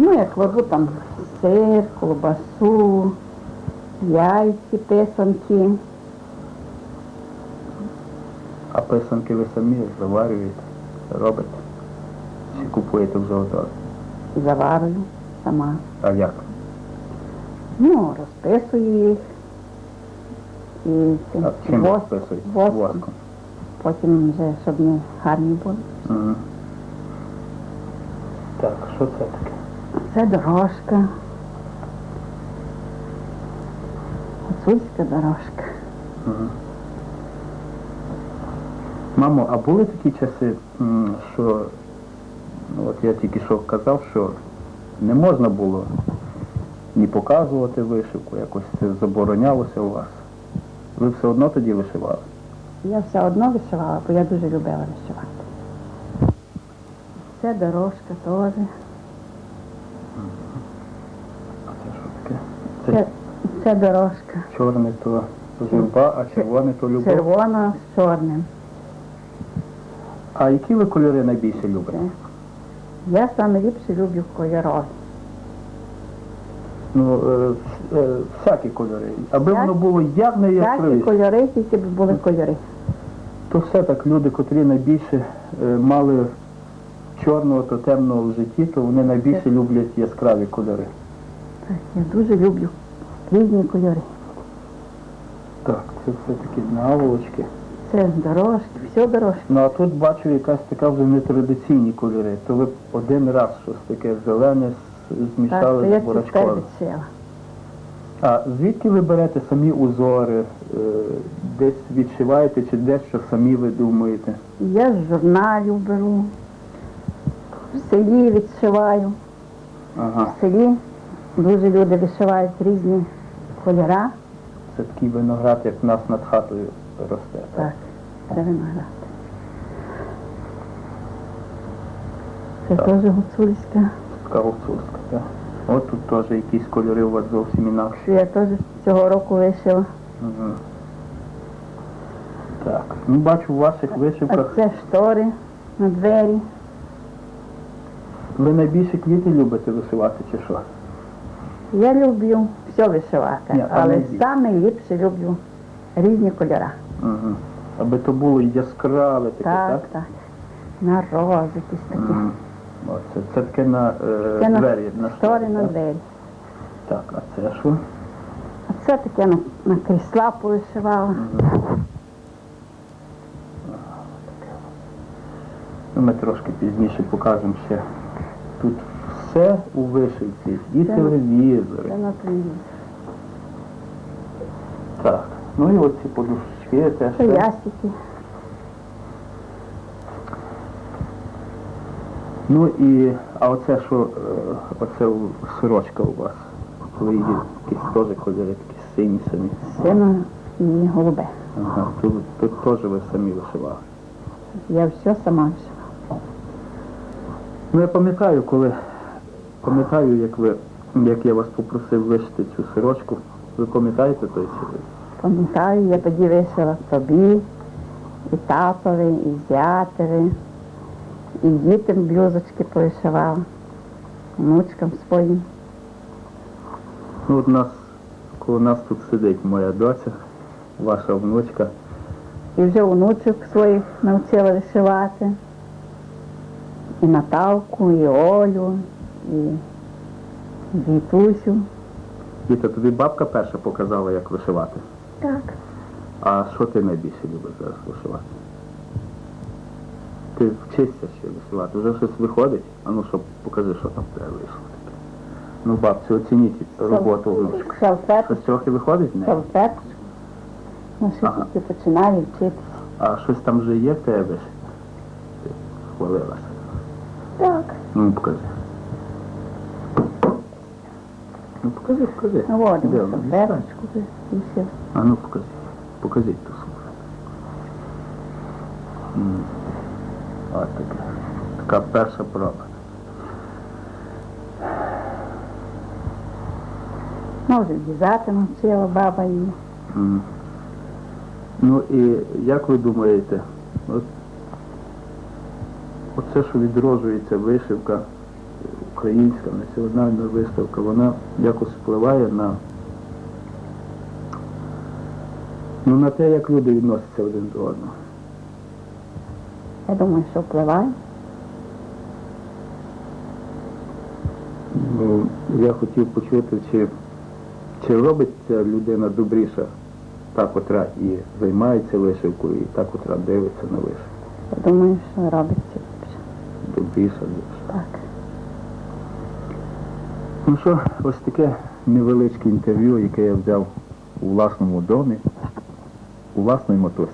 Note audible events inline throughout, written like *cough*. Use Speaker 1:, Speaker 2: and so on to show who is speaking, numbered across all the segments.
Speaker 1: Ну, я кладу там сир, колбасу, яйці, писанки.
Speaker 2: А писанки ви самі заварюєте, робите? Чи купуєте вже готові?
Speaker 1: Заварюю сама.
Speaker 2: А як?
Speaker 1: Ну, розписую їх. І цим
Speaker 2: А чим
Speaker 1: вос-
Speaker 2: розписуєте?
Speaker 1: воском.
Speaker 2: Воском.
Speaker 1: Потім вже, щоб не гарні були.
Speaker 2: Мгм. Так, що це таке?
Speaker 1: Це дорожка. Гуцульська дорожка.
Speaker 2: Мгм. Мамо, а були такі часи, що ну, от я тільки що казав, що не можна було ні показувати вишивку, якось це заборонялося у вас. Ви все одно тоді вишивали?
Speaker 1: Я все одно вишивала, бо я дуже любила вишивати. Це дорожка теж.
Speaker 2: А це що таке? Це
Speaker 1: Це, дорожка.
Speaker 2: чорне то журба, а червоне то любов.
Speaker 1: Червона з чорним.
Speaker 2: А які ви кольори найбільше любите?
Speaker 1: Я саме ліпше люблю кольорові.
Speaker 2: Ну, е, е, всякі кольори. Аби
Speaker 1: Як?
Speaker 2: воно було як
Speaker 1: Всякі
Speaker 2: найяскравіше.
Speaker 1: кольори, тільки б були кольори.
Speaker 2: То все так люди, котрі найбільше е, мали чорного та темного в житті, то вони найбільше люблять яскраві кольори.
Speaker 1: Так, я дуже люблю різні кольори.
Speaker 2: Так, це все-таки наволочки.
Speaker 1: Це дорожки, все дорожки.
Speaker 2: Ну а тут бачу якась така вже нетрадиційні кольори. То ви один раз щось таке зелене
Speaker 1: Так,
Speaker 2: змішали
Speaker 1: я
Speaker 2: з
Speaker 1: відшила.
Speaker 2: А звідки ви берете самі узори? Е, Десь відшиваєте чи дещо самі ви думаєте?
Speaker 1: Я з журналів беру, в селі відшиваю.
Speaker 2: Ага,
Speaker 1: В селі дуже люди вишивають різні кольора.
Speaker 2: це такий виноград, як в нас над хатою росте.
Speaker 1: Так, це виноград. Це
Speaker 2: Так.
Speaker 1: теж гуцульська.
Speaker 2: Така гуцульська, так. От тут теж якісь кольори у вас зовсім інакші.
Speaker 1: Я теж цього року вишила.
Speaker 2: Угу. Так. Ну бачу в ваших
Speaker 1: А
Speaker 2: вишивках.
Speaker 1: це штори на двері.
Speaker 2: Ви найбільше квіти любите вишивати чи що?
Speaker 1: Я люблю все вишивати,
Speaker 2: Ні, а
Speaker 1: але
Speaker 2: найбільше?
Speaker 1: саме люблю різні кольори.
Speaker 2: Угу. Аби то було яскраве таке, так?
Speaker 1: Так, так. На роз якісь такі.
Speaker 2: Мгм. От це, це таке на е,
Speaker 1: Це на
Speaker 2: двері. На
Speaker 1: штори на
Speaker 2: так?
Speaker 1: двері.
Speaker 2: Так, а це що?
Speaker 1: А це таке на, на крісла повишивала.
Speaker 2: Ну, ми трошки пізніше покажемо ще. Тут все у вишивці, і телевізори.
Speaker 1: Це на телевізор.
Speaker 2: Так. Ну і оці подушечки теж.
Speaker 1: Це ясики.
Speaker 2: Ну і, а оце що, е, оце сорочка у вас. Ви її якісь теж кольори, такі сині самі.
Speaker 1: Сино і голубе.
Speaker 2: Ага, тут, тут теж ви самі вишивали.
Speaker 1: Я все сама вишивала.
Speaker 2: Ну я пам'ятаю, коли пам'ятаю, як ви як я вас попросив вишити цю сорочку. Ви пам'ятаєте той сюжет?
Speaker 1: Пам'ятаю, я тоді вишила тобі, і татові, і зятеві, і дітям блюзочки повишивала, внучкам своїм.
Speaker 2: Ну от нас, коло нас тут сидить моя доця, ваша внучка.
Speaker 1: І вже онучок своїх навчила вишивати. І Наталку, і Олю, і Вітусю.
Speaker 2: Віта, тобі бабка перша показала, як вишивати.
Speaker 1: Так.
Speaker 2: А що ти найбільше любиш зараз вишивати? Ти вчишся ще вишивати, вже щось виходить? А ну що, покажи, що там тебе вийшло. таке. Ну, бабці, оцініть роботу внучки.
Speaker 1: Салфетку,
Speaker 2: Щось трохи виходить з неї?
Speaker 1: салфетку. Ну, що
Speaker 2: Ага.
Speaker 1: тільки починаю вчитися.
Speaker 2: А щось там вже є в тебе? Ти хвалилася.
Speaker 1: Так.
Speaker 2: Ну, покажи. Ну, покажи, покажи.
Speaker 1: Ну, от,
Speaker 2: Де вона?
Speaker 1: салфеточку і все.
Speaker 2: А ну покажи. Покажіть ту сумку. Ось така. Така перша проба.
Speaker 1: Ну, вже в'язати навчила баба її.
Speaker 2: М. Ну і як ви думаєте, от, оце, що відроджується вишивка, українська національна виставка, вона якось впливає на, ну, на те, як люди відносяться один до одного.
Speaker 1: Я думаю, що впливає.
Speaker 2: Ну, я хотів почути, чи, чи робить ця людина добріша, та, котра і займається вишивкою, і та, котра дивиться на вишивку.
Speaker 1: Я думаю, що робиться ліпше.
Speaker 2: Добріша, ліпша.
Speaker 1: Так.
Speaker 2: Ну що, ось таке невеличке інтерв'ю, яке я взяв у власному домі, у власній мотосі.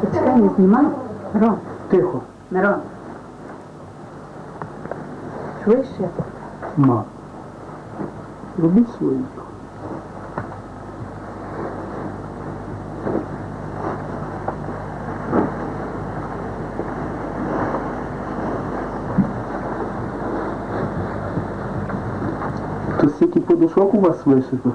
Speaker 1: Почекай, не знімай. Мирон,
Speaker 2: Тихо,
Speaker 1: Мирон. Чуєш, я тут?
Speaker 2: ма. Робіть свою. То стільки подушок у вас вишито?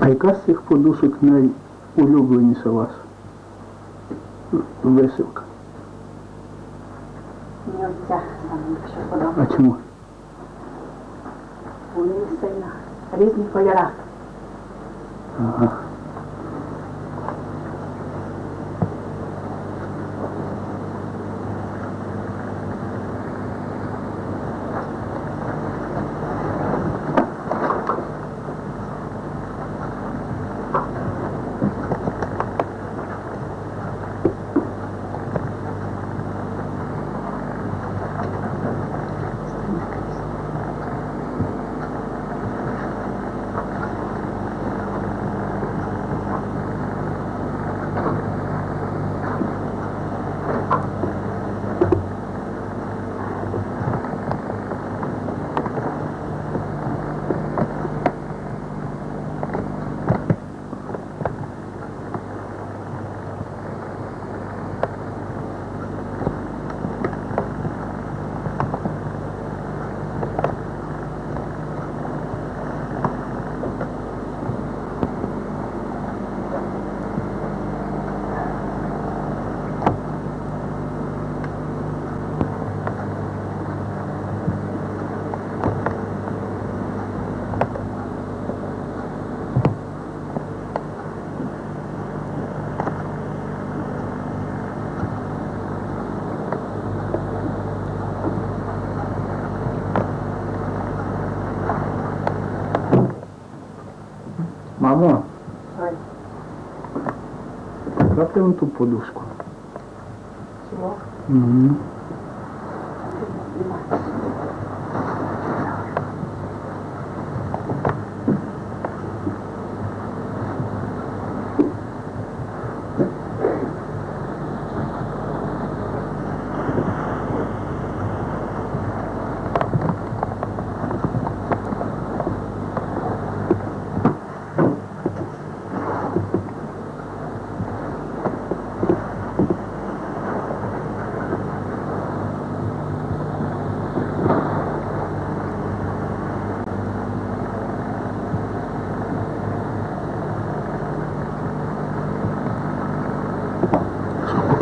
Speaker 2: А яка з цих подушок найулюбленіша ваша? Вишивка.
Speaker 1: Мені оця саме більше подобається.
Speaker 2: А чому?
Speaker 1: Вони сильно різні кольори.
Speaker 2: Ага. Мамо,
Speaker 1: Ой,
Speaker 2: дайте вон ту подушку.
Speaker 1: чого?
Speaker 2: Угу.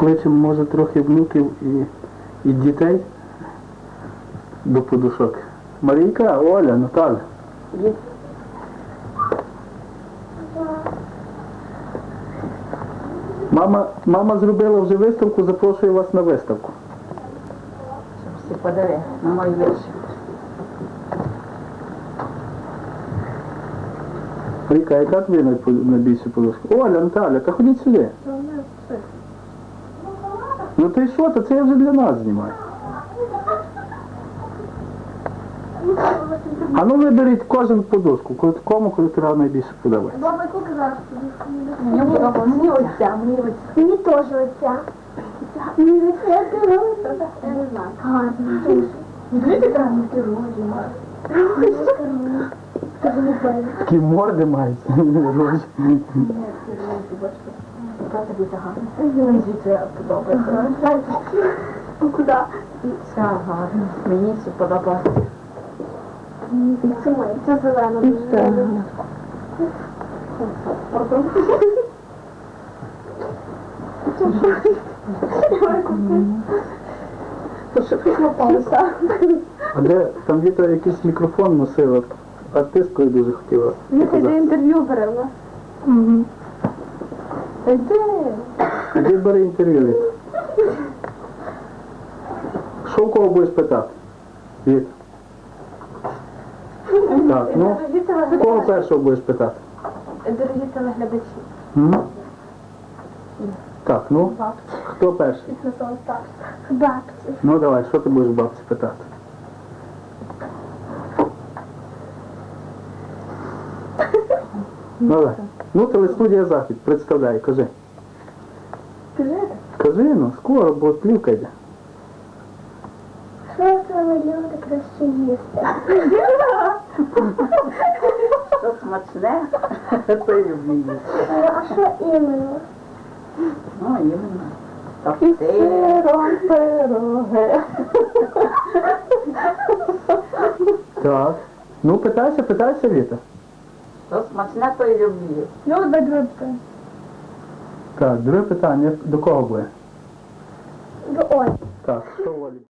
Speaker 2: Покличемо, може, трохи внуків і, і дітей до подушок. Марійка, Оля, Наталя. Мама, мама зробила вже виставку, запрошую вас на виставку.
Speaker 1: Всі подиви на мої вірші.
Speaker 2: Марійка, яка тобі найбільше подушка? Оля, Наталя, та ходіть сюди. Ну ти що, то це я вже для нас знімаю. А ну виберіть кожен подушку, ко- кому котра найбільше подобається.
Speaker 3: Баба, яку казала Мені Мені оця, мені оця. Мені теж оця. Мені оця я Я не знаю. Гарно. Дуже. Дивіться, яка мені рожі. Дуже не.
Speaker 2: Такі морди мають. *laughs*
Speaker 1: Мені звідси подобається.
Speaker 3: Куди?
Speaker 1: Ця гарна. Мені це подобається.
Speaker 3: Це моє. Це зелено. дуже. Пардон.
Speaker 2: А де там Віта якийсь мікрофон носила, артисткою дуже хотіла. показати.
Speaker 3: інтерв'ю бере в нас.
Speaker 2: Іди бери інтерв'ю. Віта. Що в кого будеш питати? Віта. Так, ну, кого першого будеш питати?
Speaker 3: Дорогі телеглядачі.
Speaker 2: М? Так, ну, хто перший?
Speaker 3: На сон старший. Бабці.
Speaker 2: Ну давай, що ти будеш бабці питати? Ну, давай. Ну, телестудія Захід, представляй, кажи.
Speaker 3: Скажи,
Speaker 2: Кажи, ну, скоро, бо плівка йде.
Speaker 3: що це ви краще їсти?
Speaker 1: Що смачне, це люблю.
Speaker 3: А що іменно?
Speaker 1: Ну, іменно.
Speaker 3: І сиром пироги.
Speaker 2: Так. Ну, питайся, питайся, Віта.
Speaker 1: Що смачне, то і люблю.
Speaker 3: Люда Друбка.
Speaker 2: Так, друге питання. До кого буде?
Speaker 3: До Олі.
Speaker 2: Так, хто Олі?